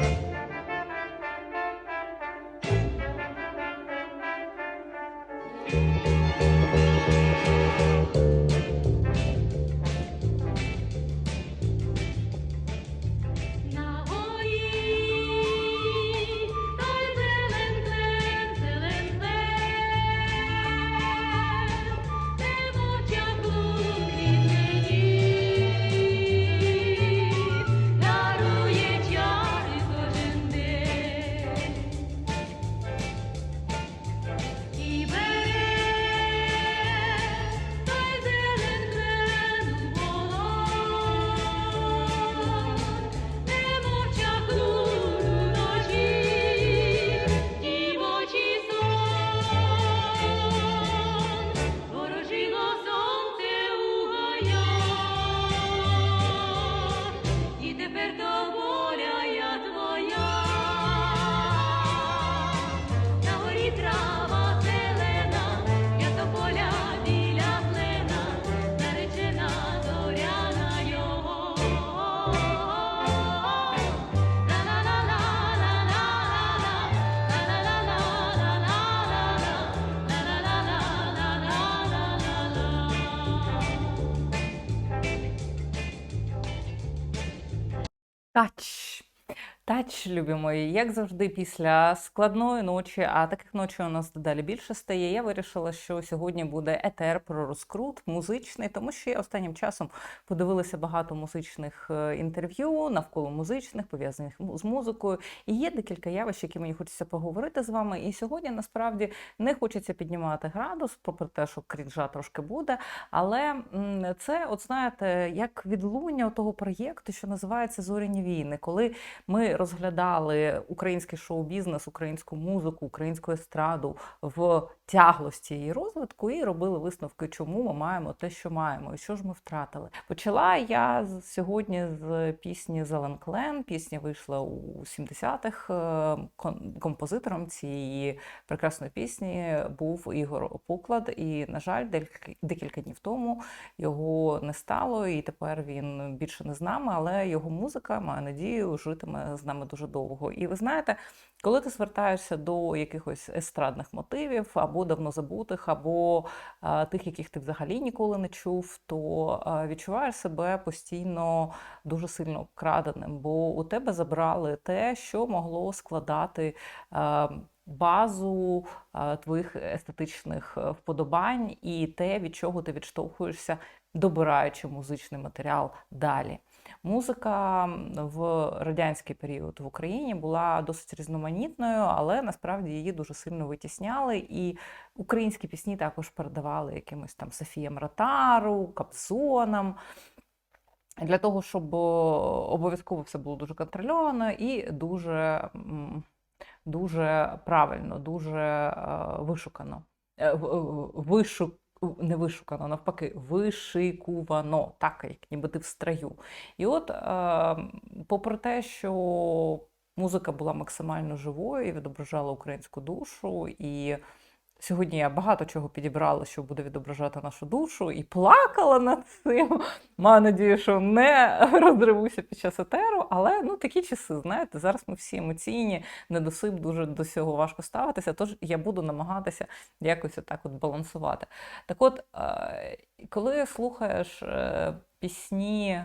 На Тач, любі мої, як завжди, після складної ночі, а таких ночей у нас дедалі більше стає. Я вирішила, що сьогодні буде етер про розкрут музичний, тому що я останнім часом подивилася багато музичних е, інтерв'ю навколо музичних, пов'язаних з музикою. І є декілька явищ, які мені хочеться поговорити з вами. І сьогодні насправді не хочеться піднімати градус, попри те, що крінжа трошки буде. Але це, от знаєте, як відлуння того проєкту, що називається Зоряні війни, коли ми розглядали український шоу-бізнес, українську музику, українську естраду в тяглості її розвитку і робили висновки, чому ми маємо те, що маємо, і що ж ми втратили. Почала я сьогодні з пісні Зелен Клен. Пісня вийшла у 70-х. Е, Композитором цієї прекрасної пісні був Ігор Пуклад. І, на жаль, декілька- днів тому його не стало, і тепер він більше не з нами, але його музика, маю надію, житиме з нами дуже довго. І ви знаєте, коли ти звертаєшся до якихось естрадних мотивів, або давно забутих, або а, тих, яких ти взагалі ніколи не чув, то а, відчуваєш себе постійно дуже сильно вкраденим, бо у тебе забрали те, що могло складати. а, Базу твоїх естетичних е, вподобань і те, від чого ти відштовхуєшся, добираючи музичний матеріал далі. Музика в радянський період в Україні була досить різноманітною, але насправді її дуже сильно витісняли. І українські пісні також передавали якимось там Софіям Ротару, Капсонам. Для того, щоб обов'язково все було дуже контрольовано і дуже, дуже правильно, дуже е, вишукано. Е, Вишук, не вишукано, навпаки, вишикувано, так, як ніби ти в строю. І от, е, попри те, що музика була максимально живою і відображала українську душу, і сьогодні я багато чого підібрала, що буде відображати нашу душу, і плакала над цим. Маю надію, що не розривуся під час етеру, але ну такі часи, знаєте, зараз ми всі емоційні, недосип, дуже до цього важко ставитися, тож я буду намагатися якось отак от балансувати. Так от, е, коли слухаєш е, пісні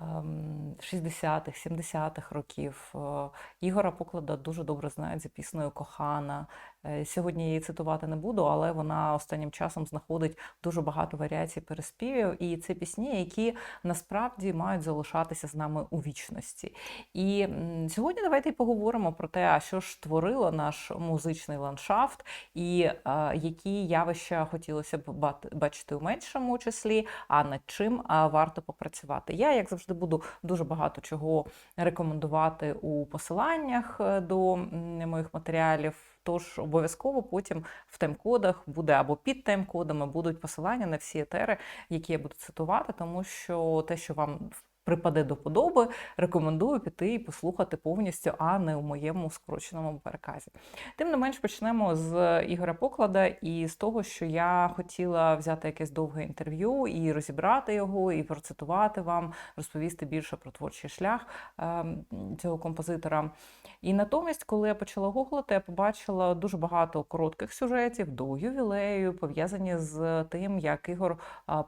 ем, 60-х, 70-х років, е, Ігора Поклада дуже добре знають за піснею Кохана. Е, Сьогодні її цитувати не буду, але вона останнім часом знаходить дуже багато варіацій переспівів, і це пісні, які насправді мають залишатися з нами у вічності. І сьогодні давайте й поговоримо про те, що ж творило наш музичний ландшафт, і е, які явища хотілося б бачити у меншому числі, а над чим варто попрацювати. Я, як завжди, буду дуже багато чого рекомендувати у посиланнях е, до моїх матеріалів. Тож обов'язково потім в тайм-кодах буде або під тайм-кодами будуть посилання на всі етери, які я буду цитувати, тому що те, що вам припаде до подоби, рекомендую піти і послухати повністю, а не у моєму скороченому переказі. Тим не менш, почнемо з Ігоря Поклада і з того, що я хотіла взяти якесь довге інтерв'ю і розібрати його, і процитувати вам, розповісти більше про творчий шлях е, цього композитора. І натомість, коли я почала гуглити, я побачила дуже багато коротких сюжетів до ювілею, пов'язані з тим, як Ігор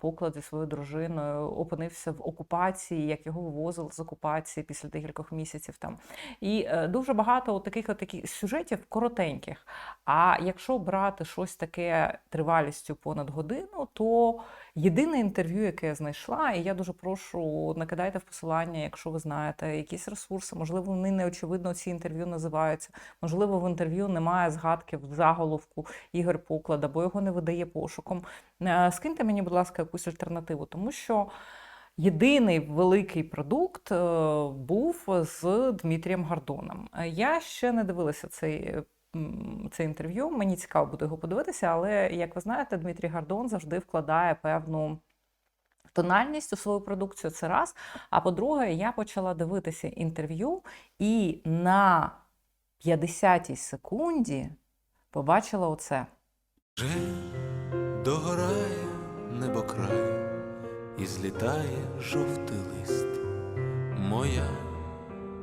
Поклад зі своєю дружиною опинився в окупації, як його вивозили з окупації після декількох місяців там. І е, дуже багато от таких от таких сюжетів коротеньких. А якщо брати щось таке тривалістю понад годину, то єдине інтерв'ю, яке я знайшла, і я дуже прошу, накидайте в посилання, якщо ви знаєте, якісь ресурси, можливо, вони не очевидно ці інтерв'ю називаються. Можливо, в інтерв'ю немає згадки в заголовку Ігор Поклада, бо його не видає пошуком. Е, Скиньте мені, будь ласка, якусь альтернативу, тому що. Єдиний великий продукт е, був з Дмитрієм Гордоном. Е, Я ще не дивилася цей, це інтерв'ю. Мені цікаво буде його подивитися, але як ви знаєте, Дмитрій Гордон завжди вкладає певну. Тональність у свою продукцію це раз. А по-друге, я почала дивитися інтерв'ю, і на 50-й секунді побачила оце. Вже догорає небокрай, і злітає жовтий лист, моя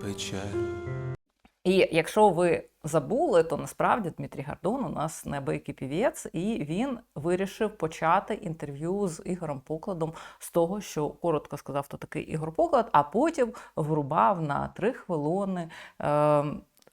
печаль. І якщо ви забули, то насправді Дмитрій Гордон у нас небийкий півець, і він вирішив почати інтерв'ю з Ігорем Покладом з того, що коротко сказав, хто такий Ігор Поклад, а потім врубав на три хвилини. Е-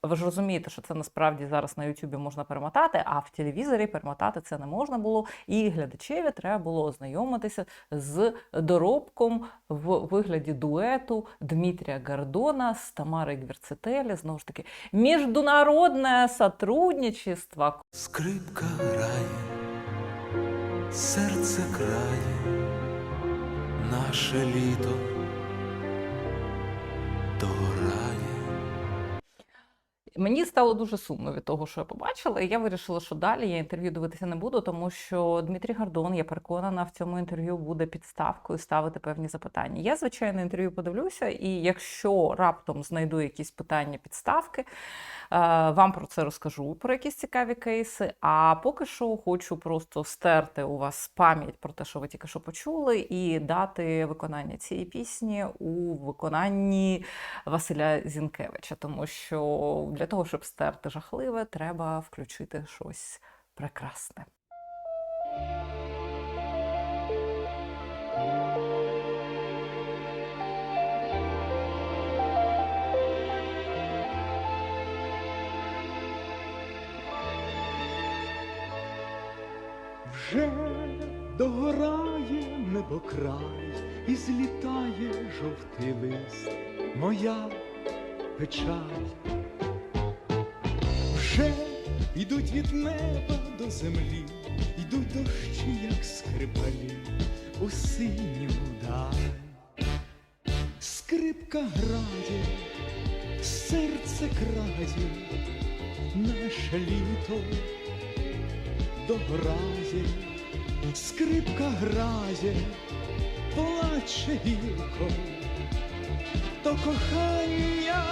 ви ж розумієте, що це насправді зараз на Ютубі можна перемотати, а в телевізорі перемотати це не можна було. І глядачеві треба було ознайомитися з доробком в вигляді дуету Дмитрія Гордона з Тамарою Гверцетелі. Знову ж таки, міжнародне сотрудничество. Скрипка грає, серце крає, наше літо. Мені стало дуже сумно від того, що я побачила, і я вирішила, що далі я інтерв'ю дивитися не буду, тому що Дмитрій Гордон, я переконана, в цьому інтерв'ю буде підставкою ставити певні запитання. Я, звичайно, інтерв'ю подивлюся, і якщо раптом знайду якісь питання підставки, е, вам про це розкажу про якісь цікаві кейси. А поки що хочу просто стерти у вас пам'ять про те, що ви тільки що почули, і дати виконання цієї пісні у виконанні Василя Зінкевича, тому що для того, щоб стерти жахливе, треба включити щось прекрасне. Вже догорає небокрай і злітає жовтий лист, моя печаль. Вже йдуть від неба до землі, йдуть дощі, як скрипалі, у синю даль. Скрипка грає, серце крає, наше літо дограє, скрипка грає, плаче гірко, то кохання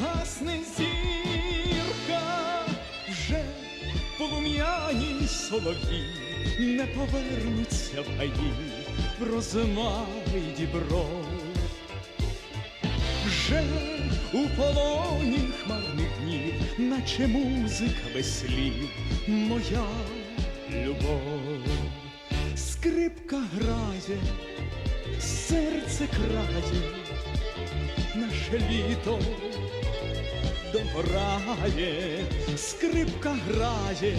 гасне зірка, солові не повернуться в гаї, розмай дібров. Вже у полоні хмарних днів, наче музика без слів, моя любов, скрипка грає, серце крає, наше літо догорає, скрипка грає,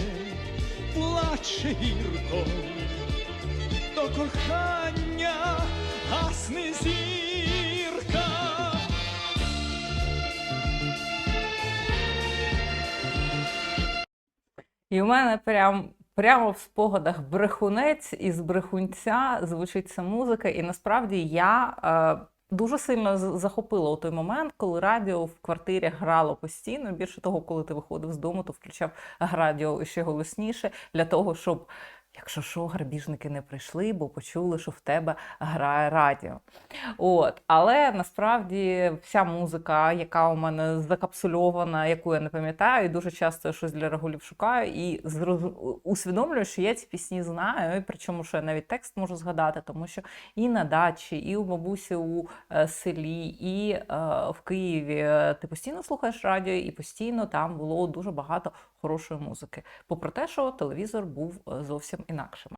плаче гірко, до кохання гасне зірка. І у мене прям. Прямо в спогадах брехунець із брехунця звучить ця музика, і насправді я е, дуже сильно захопило у той момент, коли радіо в квартирі грало постійно. Більше того, коли ти виходив з дому, то включав радіо ще голосніше для того, щоб Якщо що, грабіжники не прийшли, бо почули, що в тебе грає радіо. От, але насправді вся музика, яка у мене закапсульована, яку я не пам'ятаю, і дуже часто щось для регулів шукаю і усвідомлюю, що я ці пісні знаю, і причому що я навіть текст можу згадати, тому що і на дачі, і у бабусі у е, селі, і е, в Києві е, ти постійно слухаєш радіо, і постійно там було дуже багато хорошої музики. Попри те, що телевізор був е, зовсім інакшим.